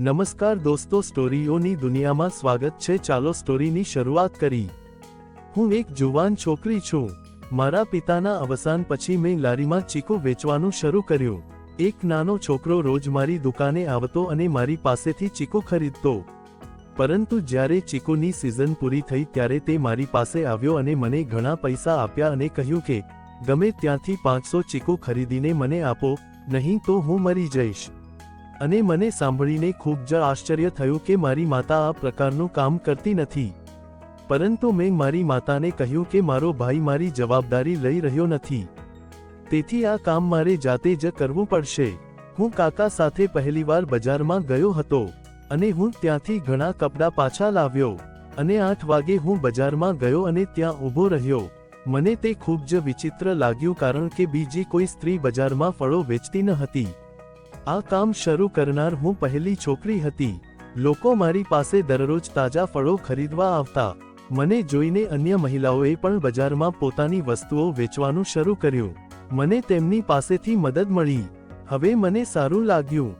નમસ્કાર દોસ્તો, સ્ટોરીઓની દુનિયામાં સ્વાગત છે. ચાલો સ્ટોરીની શરૂઆત કરી. હું એક જુવાન છોકરી છું. મારા પિતાના અવસાન પછી મેં લારીમાં ચીકુ વેચવાનું શરૂ કર્યું. એક નાનો છોકરો રોજ મારી દુકાને આવતો અને મારી પાસેથી ચીકુ ખરીદતો. પરંતુ જ્યારે ચીકુની સિઝન પૂરી થઈ ત્યારે તે મારી પાસે આવ્યો અને મને ઘણા પૈસા આપ્યા અને કહ્યું કે, ગમે ત્યાંથી પાંચસો ચીકુ ખરીદીને મને આપો, નહીં તો હું મરી જઈશ. અને મને સાંભળીને ખૂબ જ આશ્ચર્ય થયું કે મારી માતા આ પ્રકારનું કામ કરતી નથી. પરંતુ મેં મારી માતાને કહ્યું કે મારો ભાઈ મારી જવાબદારી લઈ રહ્યો નથી. તેથી આ કામ મારે જાતે જ કરવું પડશે. હું કાકા સાથે પહેલીવાર બજારમાં ગયો હતો અને હું ત્યાંથી ઘણા કપડાં પાછા લાવ્યો અને આઠ વાગે હું બજારમાં ગયો અને ત્યાં ઊભો રહ્યો. મને તે ખૂબ જ વિચિત્ર લાગ્યું કારણ કે બીજી કોઈ સ્ત્રી બજારમાં ફળો વેચતી ન હતી. આ કામ શરૂ કરનાર હું પહેલી છોકરી હતી. લોકો મારી પાસે દરરોજ તાજા ફળો ખરીદવા આવતા. મને જોઈને અન્ય મહિલાઓએ પણ બજારમાં પોતાની વસ્તુઓ વેચવાનું શરૂ કર્યું. મને તેમની પાસેથી મદદ મળી. હવે મને સારું લાગ્યું.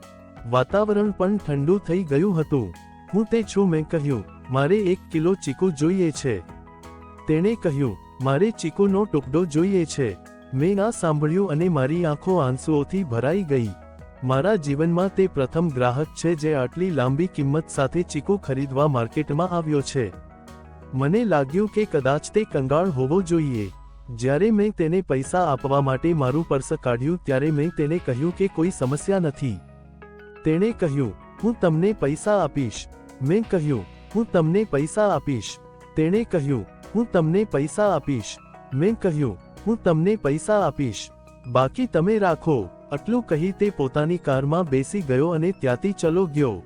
વાતાવરણ પણ ઠંડુ થઈ ગયું હતું. હું તે છું મેં કહ્યું, મારે એક કિલો ચીકુ જોઈએ છે. તેણે કહ્યું, મારે ચીકુનો ટુકડો જોઈએ છે. મેં આ સાંભળ્યું અને મારી આંખો આંસુઓથી ભરાઈ ગઈ. મારા જીવનમાં તે પ્રથમ ગ્રાહક છે જે આટલી લાંબી કિંમત સાથે ચીકુ ખરીદવા માર્કેટમાં આવ્યો છે. મને લાગ્યું કે કદાચ તે કંગાળ હોવો જોઈએ. જ્યારે મેં તેને પૈસા આપવા માટે મારું પર્સ કાઢ્યું ત્યારે મેં તેને કહ્યું કે કોઈ સમસ્યા નથી. તેણે કહ્યું, હું તમને પૈસા આપીશ. મેં કહ્યું, હું તમને પૈસા આપીશ. તેણે કહ્યું, હું તમને પૈસા આપીશ. મેં કહ્યું, હું તમને પૈસા આપીશ. બાકી તમે રાખો. આટલું કહી તે પોતાની કારમાં બેસી ગયો અને ત્યાંથી ચલો ગયો.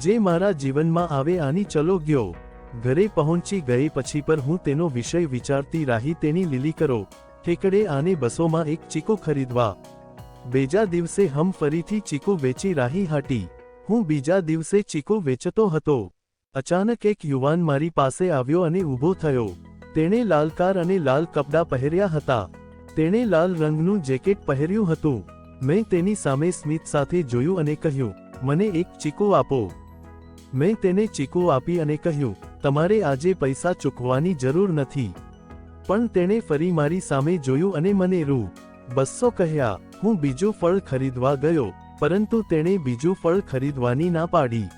જે મારા જીવનમાં આવે આની ચલો ગયો. ઘરે પહોંચી ગઈ પછી પર હું તેનો વિષય વિચારતી રાહી તેની લીલી કરો. ઠેકડે આને બસોમાં એક ચીકો ખરીદવા. બીજા દિવસે હમ ફરીથી ચીકો વેચી રાહી હાટી. હું બીજા દિવસે ચીકો વેચતો હતો. અચાનક એક યુવાન મારી પાસે આવ્યો અને ઊભો થયો. તેણે લાલ કાર અને લાલ કપડાં પહેર્યા હતા. તેણે લાલ રંગનું જેકેટ પહેર્યું હતું. મેં તેની સામે સ્મિત સાથે જોયું અને કહ્યું, મને એક ચીકુ આપો. મેં તેને ચીકુ આપી અને કહ્યું, તમારે આજે પૈસા ચૂકવાની જરૂર નથી. પણ તેણે ફરી મારી સામે જોયું અને મને રૂ, બસો કહ્યા, હું બીજું ફળ ખરીદવા ગયો, પરંતુ તેણે બીજું ફળ ખરીદવાની ના પાડી.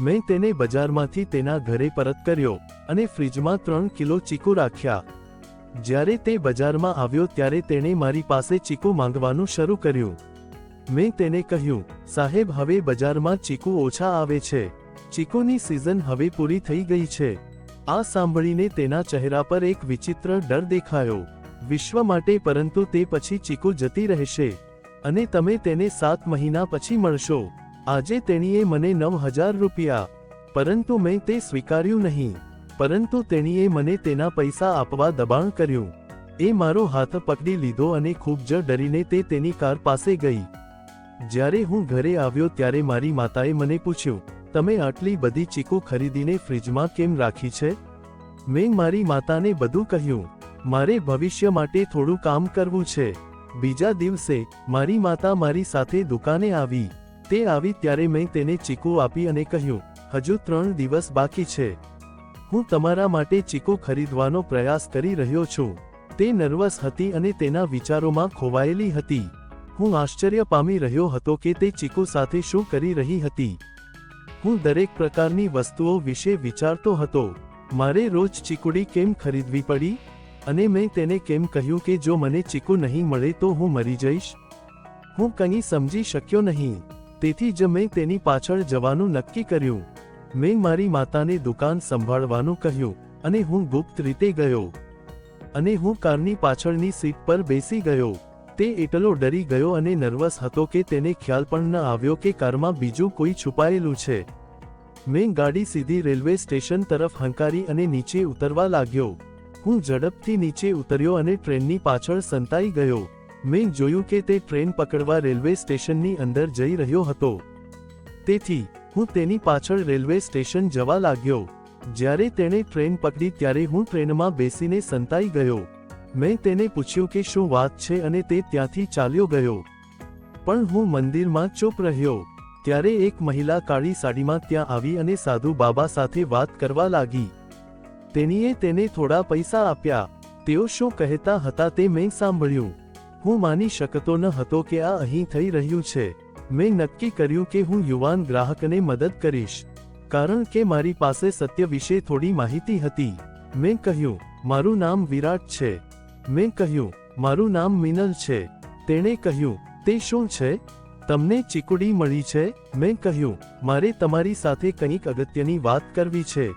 મેં તેને બજારમાંથી તેના ઘરે પરત કર્યો અને ફ્રિજમાં ત્રણ કિલો ચીકુ રાખ્યા. જ્યારે તે બજારમાં આવ્યો ત્યારે તેણે મારી પાસે ચીકુ માંગવાનું શરૂ કર્યું. મેં તેને કહ્યું, સાહેબ, હવે બજારમાં ચીકુ ઓછા આવે છે. ચીકુની સિઝન હવે પૂરી થઈ ગઈ છે. આ સાંભળીને તેના ચહેરા પર એક વિચિત્ર ડર દેખાયો. વિશ્વ માટે પરંતુ તે પછી ચીકુ જતી રહેશે. અને તમે તેને સાત મહિના પછી મળશો. આજે તેણીએ મને નવ હજાર રૂપિયા. પરંતુ મેં તે સ્વીકાર્યું નહીં. પરંતુ તેણીએ મને તેના પૈસા આપવા દબાણ કર્યું. એ મારો હાથ પકડી લીધો અને ખૂબ જ ડરીને તે તેની કાર પાસે ગઈ. જ્યારે હું ઘરે આવ્યો ત્યારે મારી માતાએ મને પૂછ્યું, તમે આટલી બધી ચીકુ ખરીદીને ફ્રિજમાં કેમ રાખી છે? મેં મારી માતાને બધું કહ્યું, મારે ભવિષ્ય માટે થોડું કામ કરવું છે. બીજા દિવસે મારી માતા મારી સાથે દુકાને આવી. તે આવી ત્યારે મેં તેને ચીકુ આપી અને કહ્યું, હજુ ત્રણ દિવસ બાકી છે. હું તમારા માટે ચીકુ ખરીદવાનો પ્રયાસ કરી રહ્યો છું. તે નર્વસ હતી અને તેના વિચારોમાં ખોવાયેલી હતી. હું આશ્ચર્ય પામી રહ્યો હતો કે તે ચીકુ સાથે શું કરી રહી હતી. હું દરેક પ્રકારની વસ્તુઓ વિશે વિચારતો હતો. મારે રોજ ચીકુડી કેમ ખરીદવી પડી? અને મેં તેને કેમ કહ્યું કે જો મને ચીકુ નહીં મળે તો હું મરી જઈશ? હું કંઈ સમજી શક્યો નહીં. તેથી જ મેં તેની પાછળ જવાનું નક્કી કર્યું. મેં મારી માતાને દુકાન સંભાળવાનું કહ્યું અને હું ગુપ્ત રીતે ગયો. અને હું કારની પાછળની સીટ પર બેસી ગયો. તે એટલો ડરી ગયો અને નર્વસ હતો કે તેને ખ્યાલ પણ ન આવ્યો કે કારમાં બીજું કોઈ છુપાયેલું છે. મેં ગાડી સીધી રેલવે સ્ટેશન તરફ હંકારી અને નીચે ઉતરવા લાગ્યો. હું ઝડપથી નીચે ઉતર્યો અને ટ્રેનની પાછળ સંતાઈ ગયો. મેં જોયું કે તે ટ્રેન પકડવા રેલવે સ્ટેશનની અંદર જઈ રહ્યો હતો. તેથી હું તેની પાછળ રેલવે સ્ટેશન જવા લાગ્યો. જ્યારે તેણે ટ્રેન પકડી ત્યારે હું ટ્રેનમાં બેસીને સંતાઈ ગયો. મેં તેને પૂછ્યું કે શું વાત છે અને તે ત્યાંથી ચાલ્યો ગયો. પણ હું મંદિરમાં ચૂપ રહ્યો. ત્યારે એક મહિલા કાળી સાડીમાં ત્યાં આવી અને સાધુ બાબા સાથે વાત કરવા લાગી. તેણીએ તેને થોડા પૈસા આપ્યા. તેઓ શું કહેતા હતા તે મેં સાંભળ્યું. હું માની શકતો ન હતો કે આ અહીં થઈ રહ્યું છે. મેં નક્કી કર્યું કે હું યુવાન ગ્રાહકને મદદ કરીશ. કારણ કે મારી પાસે સત્ય વિશે થોડી માહિતી હતી. મેં કહ્યું, મારું નામ વિરાટ છે. મેં કહ્યું, મારું નામ મિનલ છે. તેણે કહ્યું, તે શું છે? તમને ચીકુડી મળી છે? મેં કહ્યું, મારે તમારી સાથે કંઈક અગત્યની વાત કરવી છે.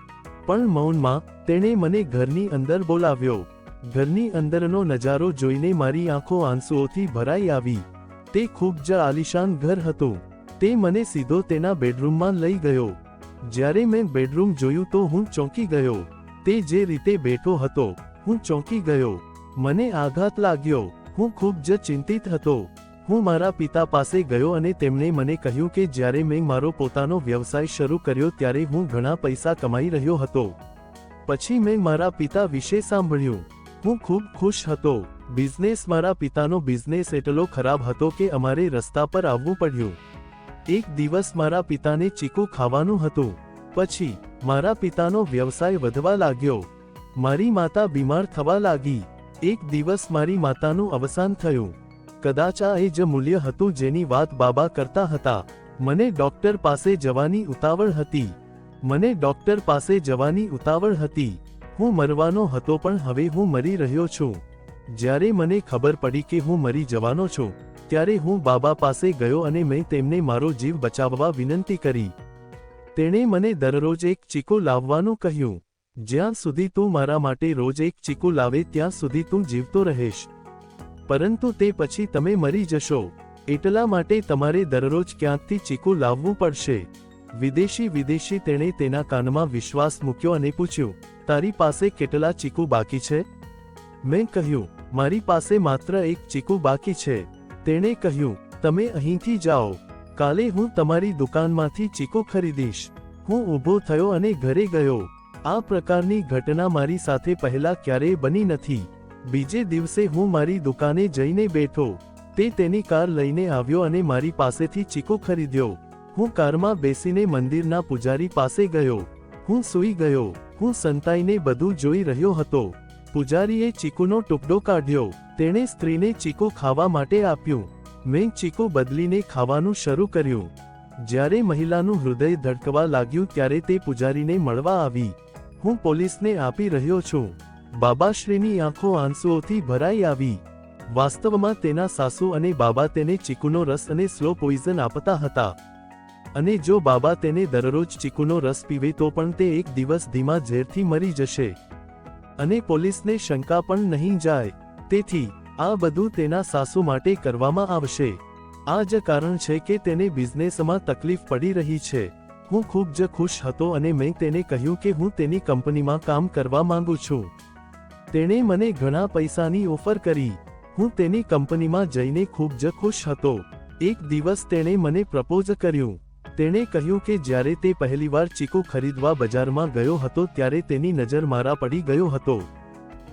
પણ મૌનમાં, તેણે મને ઘરની અંદર બોલાવ્યો. ઘરની અંદરનો નજારો જોઈને મારી આંખો આંસુઓથી ભરાઈ આવી. તે ખૂબ જ આલિશાન ઘર હતું. તે મને સીધો તેના બેડરૂમમાં લઈ ગયો. જ્યારે મેં બેડરૂમ જોયું તો હું ચોંકી ગયો. તે જે રીતે બેઠો હતો, હું ચોંકી ગયો. મને આઘાત લાગ્યો. હું ખૂબ જ ચિંતિત હતો. હું મારા પિતા પાસે ગયો અને તેમણે મને કહ્યું કે જ્યારે મેં મારો પોતાનો વ્યવસાય શરૂ કર્યો ત્યારે હું ઘણા પૈસા કમાઈ રહ્યો હતો. પછી મેં મારા પિતા વિશે સાંભળ્યું. હું ખૂબ ખુશ હતો. બિઝનેસ મારા પિતાનો બિઝનેસ એટલો ખરાબ હતો કે અમારે રસ્તા પર આવવું પડ્યું. એક દિવસ મારા પિતાને ચીકુ ખાવાનું હતું. પછી, મારા પિતાનો વ્યવસાય વધવા લાગ્યો. મારી માતા બીમાર થવા લાગી. એક દિવસ મારી માતાનું અવસાન થયું. કદાચ આ એ જ મૂલ્ય હતું જેની વાત બાબા કરતા હતા. મને ડોક્ટર પાસે જવાની ઉતાવળ હતી. મને ડોક્ટર પાસે જવાની ઉતાવળ હતી. હું મરવાનો હતો પણ હવે હું મરી રહ્યો છું. જ્યારે મને ખબર પડી કે હું મરી જવાનો છું, ત્યારે હું બાબા પાસે ગયો અને મેં તેમને મારો જીવ બચાવવા વિનંતી કરી. તેણે મને દરરોજ એક ચીકો લાવવાનું કહ્યું, જ્યાં સુધી તું મારા માટે રોજ એક ચીકુ લાવે ત્યાં સુધી તું જીવતો રહીશ. પરંતુ તે પછી તમે મરી જશો. એટલા માટે તમારે દરરોજ ક્યાંકથી ચીકુ લાવવું પડશે. વિદેશી વિદેશી તેણે તેના કાનમાં વિશ્વાસ મૂક્યો અને પૂછ્યું, તારી પાસે કેટલા ચીકુ બાકી છે? મેં કહ્યું, મારી પાસે માત્ર એક ચીકુ બાકી છે. તેણે કહ્યું, તમે અહીંથી જાઓ. કાલે હું તમારી દુકાનમાંથી ચીકુ ખરીદીશ. હું ઊભો થયો અને ઘરે ગયો. આ પ્રકારની ઘટના મારી સાથે પહેલા ક્યારેય બની નથી. બીજે દિવસે હું મારી દુકાને જઈને બેઠો. તે તેની કાર લઈને આવ્યો અને મારી પાસેથી ચીકુ ખરીદ્યો. હું કારમાં બેસીને મંદિરના પૂજારી પાસે ગયો. હું સૂઈ ગયો. હું સંતાઈને બધું જોઈ રહ્યો હતો. પૂજારીએ ચીકુનો ટુકડો કાઢ્યો. તેણે સ્ત્રીને ચીકુ ખાવા માટે આપ્યું. મેં ચીકુ બદલીને ખાવાનું શરૂ કર્યું. જ્યારે મહિલાનું હૃદય ધડકવા લાગ્યું ત્યારે તે પૂજારીને મળવા આવી. હું પોલીસને આપી રહ્યો છું. બાબાશ્રીની આંખો આંસુઓથી ભરાઈ આવી. વાસ્તવમાં તેના સાસુ અને બાબા તેને ચીકુનો રસ અને સ્લો પોઈઝન આપતા હતા. અને જો બાબા તેને દરરોજ ચીકુનો રસ પીવે તો પણ તે એક દિવસ ધીમા ઝેરથી મરી જશે. અને પોલીસને શંકા પણ નહીં જાય. તેથી, આ બધું તેના સાસુ માટે કરવામાં આવશે. આ જ કારણ છે કે તેને બિઝનેસમાં તકલીફ પડી રહી છે. હું ખૂબ જ ખુશ હતો અને મેં તેને કહ્યું કે હું તેની કંપનીમાં કામ કરવા માંગુ છું. તેણે મને ઘણા પૈસાની ઓફર કરી. હું તેની કંપનીમાં જઈને ખૂબ જ ખુશ હતો. એક દિવસ તેણે મને પ્રપોઝ કર્યું. તેણે કહ્યું કે જ્યારે તે પહેલીવાર ચીકુ ખરીદવા બજારમાં ગયો હતો ત્યારે તેની નજર મારા પડી ગયો હતો.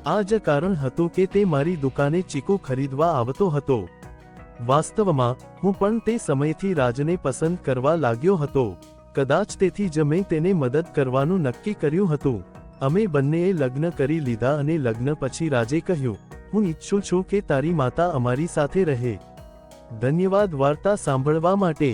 આ જ કારણ હતું કે તે મારી દુકાને ચીકુ ખરીદવા આવતો હતો. વાસ્તવમાં, હું પણ તે સમયથી રાજને પસંદ કરવા લાગ્યો હતો. કદાચ તેથી જ મેં તેને મદદ કરવાનું નક્કી કર્યું હતું. અમે બંનેએ લગ્ન કરી લીધા અને લગ્ન પછી રાજે કહ્યું, હું ઈચ્છું છું કે તારી માતા અમારી સાથે રહે. ધન્યવાદ વાર્તા સાંભળવા માટે.